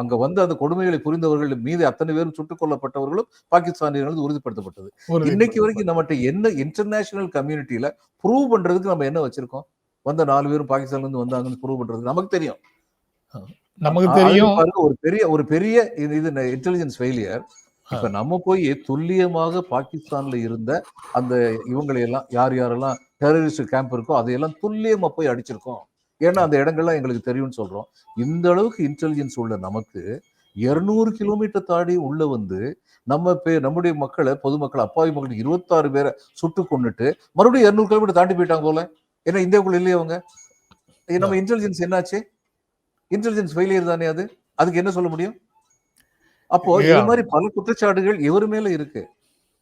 அங்க வந்து அந்த கொடுமைகளை புரிந்தவர்கள் மீது அத்தனை பேரும் சுட்டுக் கொல்லப்பட்டவர்களும் பாகிஸ்தானியர்கள் உறுதிப்படுத்தப்பட்டது. இன்னைக்கு வரைக்கும் நம்மகிட்ட என்ன இன்டர்நேஷனல் கம்யூனிட்டியில ப்ரூவ் பண்றதுக்கு நம்ம என்ன வச்சிருக்கோம்? வந்த நாலு பேரும் பாகிஸ்தான்ல இருந்து வந்தாங்கன்னு ப்ரூவ் பண்றதுக்கு நமக்கு தெரியும். நமக்கு தெரியும். ஒரு பெரிய ஒரு பெரிய இது இது இன்டெலிஜென்ஸ் ஃபெயிலியர் இப்ப நம்ம போய் துல்லியமாக பாகிஸ்தான்ல இருந்த அந்த இவங்களை எல்லாம் யார் யாரெல்லாம் டெரரிஸ்ட் கேம்ப் இருக்கோ அதையெல்லாம் துல்லியமா போய் அடிச்சிருக்கோம். ஏன்னா அந்த இடங்கள்லாம் எங்களுக்கு தெரியும்னு சொல்றோம். இந்த அளவுக்கு இன்டெலிஜென்ஸ் உள்ள நமக்கு இருநூறு கிலோமீட்டர் தாண்டி உள்ள வந்து நம்ம பே நம்முடைய மக்களை பொதுமக்கள் அப்பாவி மக்கள் இருபத்தாறு பேரை சுட்டு கொண்டுட்டு மறுபடியும் இருநூறு கிலோமீட்டர் தாண்டி போயிட்டாங்க போல. ஏன்னா இந்தியாவுக்குள்ள இல்லையே அவங்க? நம்ம இன்டெலிஜென்ஸ் என்னாச்சு? இன்டெலிஜென்ஸ் ஃபெயிலியர் தானே அது? அதுக்கு என்ன சொல்ல முடியும்? அப்போ இது. மாதிரி பல குற்றச்சாட்டுகள் இவர் மேல இருக்கு.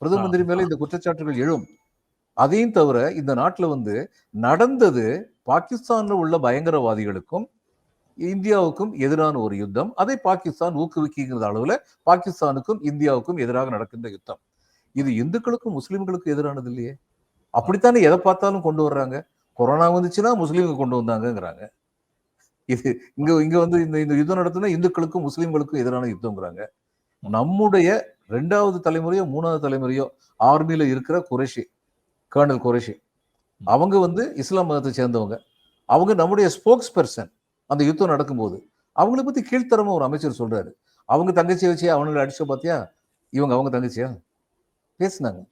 பிரதம மந்திரி மேல இந்த குற்றச்சாட்டுகள் எழும். அதையும் தவிர இந்த நாட்டுல வந்து நடந்தது பாகிஸ்தானில் உள்ள பயங்கரவாதிகளுக்கும் இந்தியாவுக்கும் எதிரான ஒரு யுத்தம். அதை பாகிஸ்தான் ஊக்குவிக்கிற அளவில் பாகிஸ்தானுக்கும் இந்தியாவுக்கும் எதிராக நடக்கின்ற யுத்தம். இது இந்துக்களுக்கும் முஸ்லீம்களுக்கும் எதிரானது இல்லையே. அப்படித்தானே எதை பார்த்தாலும் கொண்டு வர்றாங்க? கொரோனா வந்துச்சுன்னா முஸ்லீம்கள் கொண்டு வந்தாங்கங்கிறாங்க. இது இங்க இங்க வந்து இந்த இந்த யுத்தம் நடத்தினா இந்துக்களுக்கும் முஸ்லீம்களுக்கும் எதிரான யுத்தம்ங்கிறாங்க. நம்முடைய ரெண்டாவது தலைமுறையோ மூணாவது தலைமுறையோ ஆர்மியில இருக்கிற குறைஷி கர்னல் குறைஷி அவங்க வந்து இஸ்லாம் மதத்தை சேர்ந்தவங்க. அவங்க நம்முடைய ஸ்போக்ஸ் பர்சன் அந்த யுத்தம் நடக்கும்போது. அவங்கள பத்தி கீழ்த்தரமா ஒரு அமைச்சர் சொல்றாரு. அவங்க தங்கச்சியை வச்சு அவனுங்களை அடிச்ச பாத்தியா இவங்க அவங்க தங்கச்சியா? பேசினாங்க.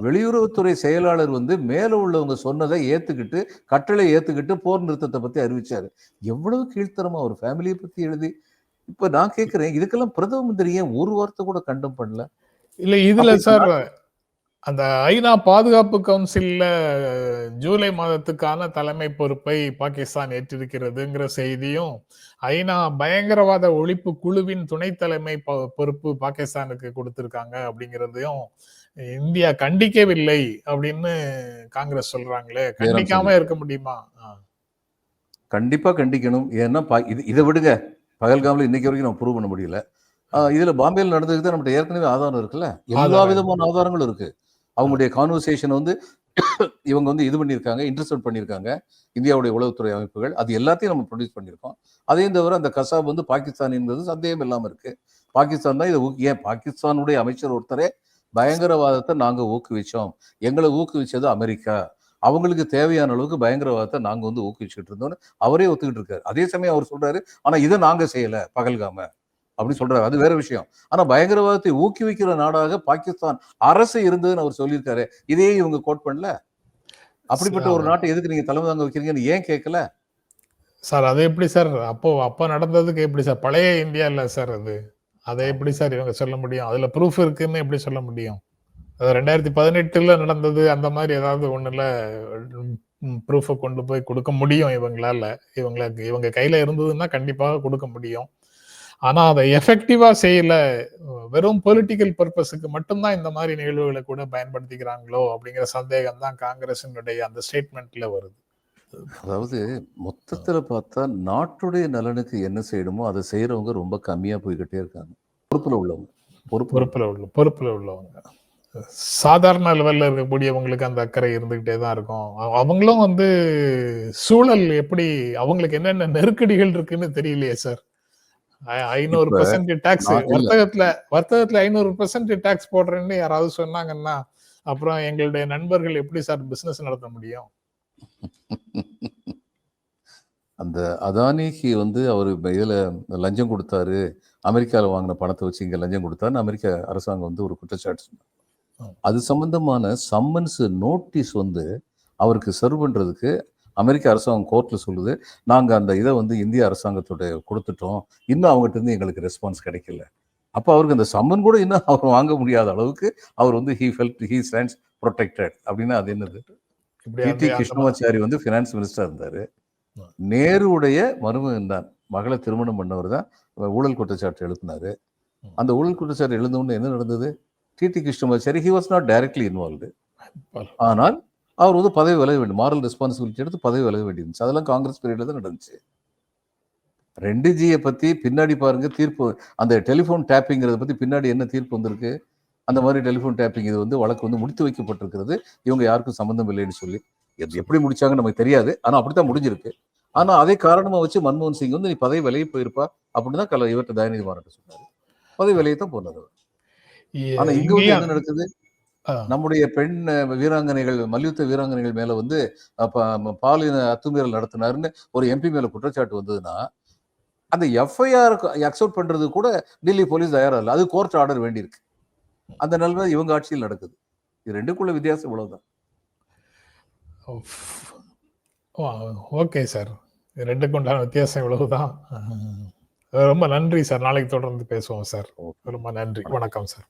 வெளியுறவுத்துறை செயலாளர் வந்து மேல உள்ளவங்க சொன்னதை ஏத்துக்கிட்டு கட்டளை ஏத்துக்கிட்டு போர் நிறுத்தத்தை பத்தி அறிவிச்சாரு. எவ்வளவு கீழ்த்தரமா ஒரு ஃபேமிலியை பத்தி எழுதி. இப்ப நான் கேக்குறேன் இதுக்கெல்லாம் பிரதம மந்திரி ஏன் ஒரு வார்த்தை கூட கண்டம் பண்ணல? இல்ல இதுல சார் அந்த ஐநா பாதுகாப்பு கவுன்சில்ல ஜூலை மாதத்துக்கான தலைமை பொறுப்பை பாகிஸ்தான் ஏற்றிருக்கிறதுங்கிற செய்தியும் ஐநா பயங்கரவாத ஒழிப்பு குழுவின் துணை தலைமை பொறுப்பு பாகிஸ்தானுக்கு கொடுத்திருக்காங்க அப்படிங்கிறதையும் இந்தியா கண்டிக்கவில்லை அப்படின்னு காங்கிரஸ் சொல்றாங்களே. கண்டிக்காம இருக்க முடியுமா. கண்டிப்பா கண்டிக்கணும். ஏன்னா இது இதை விடுங்க. பகல்காமில் இன்னைக்கு வரைக்கும் நம்ம ப்ரூவ் பண்ண முடியல. இதுல பாம்பேல நடந்ததுக்கு தான் நம்மகிட்ட ஏற்கனவே ஆதாரம் இருக்குல்ல? எல்லா விதமான ஆதாரங்களும் இருக்கு. அவங்களுடைய கான்வர்சேஷன் வந்து இவங்க வந்து இது பண்ணியிருக்காங்க இன்டர்செப்ட் பண்ணியிருக்காங்க. இந்தியாவுடைய உளவுத்துறை அமைப்புகள் அது எல்லாத்தையும் நம்ம ப்ரொடியூஸ் பண்ணியிருக்கோம். அதையும் தவிர அந்த கசாப் வந்து பாகிஸ்தான் என்பது சந்தேகம் இல்லாமல் இருக்குது பாகிஸ்தான் தான் இதை ஏன் பாகிஸ்தானுடைய அமைச்சர் ஒருத்தரே பயங்கரவாதத்தை நாங்கள் ஊக்குவிச்சோம். எங்களை ஊக்குவிச்சது அமெரிக்கா. அவங்களுக்கு தேவையான அளவுக்கு பயங்கரவாதத்தை நாங்கள் வந்து ஊக்குவிச்சுட்டு இருந்தோம்னு அவரே ஒத்துக்கிட்டு இருக்காரு. அதே சமயம் அவர் சொல்றாரு ஆனால் இதை நாங்கள் செய்யலை பகல்காம. அப்படின்னு சொல்றாரு. அது வேற விஷயம். ஆனா பயங்கரவாதத்தை ஊக்குவிக்கிற நாடாக பாகிஸ்தான் அரசு இருந்ததுன்னு அவர் சொல்லியிருக்காரு. இதையே இவங்க கோட் பண்ணல. அப்படிப்பட்ட ஒரு நாட்டை எதுக்கு நீங்க தலைமை தாங்க வைக்கிறீங்கன்னு ஏன் கேட்கல? சார் அது எப்படி சார்? அப்போ அப்போ நடந்ததுக்கு எப்படி சார்? பழைய இந்தியா இல்ல சார் அது. அதை எப்படி சார் இவங்க சொல்ல முடியும்? அதுல ப்ரூஃப் இருக்குன்னு எப்படி சொல்ல முடியும்? அது ரெண்டாயிரத்தி பதினெட்டுல நடந்தது அந்த மாதிரி ஏதாவது ஒண்ணுல ப்ரூஃபை கொண்டு போய் கொடுக்க முடியும் இவங்களால. இவங்களுக்கு இவங்க கையில இருந்ததுன்னா கண்டிப்பாக கொடுக்க முடியும். ஆனா அதை எஃபெக்டிவா செய்யல. வெறும் பொலிட்டிக்கல் பர்பஸுக்கு மட்டும்தான் இந்த மாதிரி நிகழ்வுகளை கூட பயன்படுத்திக்கிறாங்களோ அப்படிங்கிற சந்தேகம் தான் காங்கிரசினுடைய அந்த ஸ்டேட்மெண்ட்ல வருது. அதாவது மொத்தத்துல பார்த்தா நாட்டுடைய நலனுக்கு என்ன செய்யணுமோ அதை செய்யறவங்க ரொம்ப கம்மியா போய்கிட்டே இருக்காங்க. பொறுப்புல உள்ளவங்க. பொறுப்பு. பொறுப்புல உள்ள பொறுப்புல உள்ளவங்க. சாதாரண லெவல்ல இருக்கக்கூடியவங்களுக்கு அந்த அக்கறை இருந்துகிட்டே தான் இருக்கும். அவ- அவங்களும் வந்து சூழல் எப்படி அவங்களுக்கு என்னென்ன நெருக்கடிகள் இருக்குன்னு தெரியலையே சார்? ஐநூறு பெர்சன்ட் டாக்ஸ். வர்த்தகத்துல வர்த்தகத்துல ஐநூறு பெர்சன்ட் டாக்ஸ் போடுறேன்னு யாராவது சொன்னாங்கன்னா அப்புறம் எங்களுடைய நண்பர்கள் எப்படி சார் பிசினஸ் நடத்த முடியும் அந்த அதானிக்கு வந்து அவர் இதுல லஞ்சம் கொடுத்தாரு அமெரிக்கால வாங்கின பணத்தை வச்சு இங்க லஞ்சம் கொடுத்தாருன்னு அமெரிக்க அரசாங்கம் வந்து ஒரு குற்றச்சாட்டு ஆம். அது சம்பந்தமான சம்மன்ஸ் நோட்டீஸ் வந்து அவருக்கு சர்வ் பண்றதுக்கு அமெரிக்க அரசாங்கம் கோர்ட்ல சொல்லுது நாங்க அந்த இதை வந்து இந்திய அரசாங்கத்தோட கொடுத்துட்டோம். இன்னும் அவங்ககிட்ட இருந்து எங்களுக்கு ரெஸ்பான்ஸ் கிடைக்கல. அப்ப அவருக்கு அந்த சம்மன் கூட இன்னும் அவர் வாங்க முடியாத அளவுக்கு அவர் வந்து he felt he stands protected அப்படின்னா அது என்னது? டி கிருஷ்ணமாச்சாரி வந்து ஃபினான்ஸ் மினிஸ்டர் இருந்தாரு. நேருடைய மருமகன் தான் மகளை திருமணம் பண்ணவர் தான் ஊழல் குற்றச்சாட்டு எழுப்பினாரு. அந்த ஊழல் குற்றச்சாட்டு எழுந்தவுடனே என்ன நடந்தது? T T Krishnamachari he was not directly involved ஆனால் அவர் வந்து பதவி விலக வேண்டும். மாரல் ரெஸ்பான்சிபிலிட்டி எடுத்து பதவி விலக வேண்டியிருந்துச்சு. அதெல்லாம் காங்கிரஸ் பீரியட்ல தான் நடந்துச்சு. ரெண்டு ஜியை பத்தி பின்னாடி பாருங்க தீர்ப்பு அந்த டெலிஃபோன் டேப்பிங்கிறத பத்தி பின்னாடி என்ன தீர்ப்பு வந்திருக்கு? அந்த மாதிரி டெலிஃபோன் டேப்பிங் இது வந்து வழக்கு வந்து முடித்து வைக்கப்பட்டிருக்கிறது. இவங்க யாருக்கும் சம்மந்தம் இல்லைன்னு சொல்லி. இது எப்படி முடிச்சாங்கன்னு நமக்கு தெரியாது. ஆனா அப்படித்தான் முடிஞ்சிருக்கு. ஆனா அதை காரணமா வச்சு மன்மோகன் சிங் வந்து நீ பதவி விலகி போயிருப்பா அப்படின்னு தான் கல இவர்கிட்ட தயநிதி மாறட்ட சொன்னாரு. பதவி விலகி தான் போனார் அவர். ஆனா இங்க என்ன நடக்குது. நம்முடைய பெண் வீராங்கனைகள் மல்யுத்த வீராங்கனைகள் மேல வந்து பாலின அத்துமீறல் நடத்தினாருன்னு ஒரு எம்பி மேல குற்றச்சாட்டு வந்ததுன்னா அந்த எஃப்ஐஆர் அக்செப்ட் பண்றது கூட டெல்லி போலீஸ் தயாரா இல்லை. அது கோர்ட் ஆர்டர் வேண்டியிருக்கு. அந்த நிலைமை இவங்க ஆட்சியில் நடக்குது. இது ரெண்டுக்குள்ள வித்தியாசம் இவ்வளவுதான். Okay sir. ரெண்டுக்கு உண்டான வித்தியாசம் இவ்வளவுதான். ரொம்ப நன்றி சார். நாளைக்கு தொடர்ந்து பேசுவோம் சார். ரொம்ப நன்றி. வணக்கம் சார்.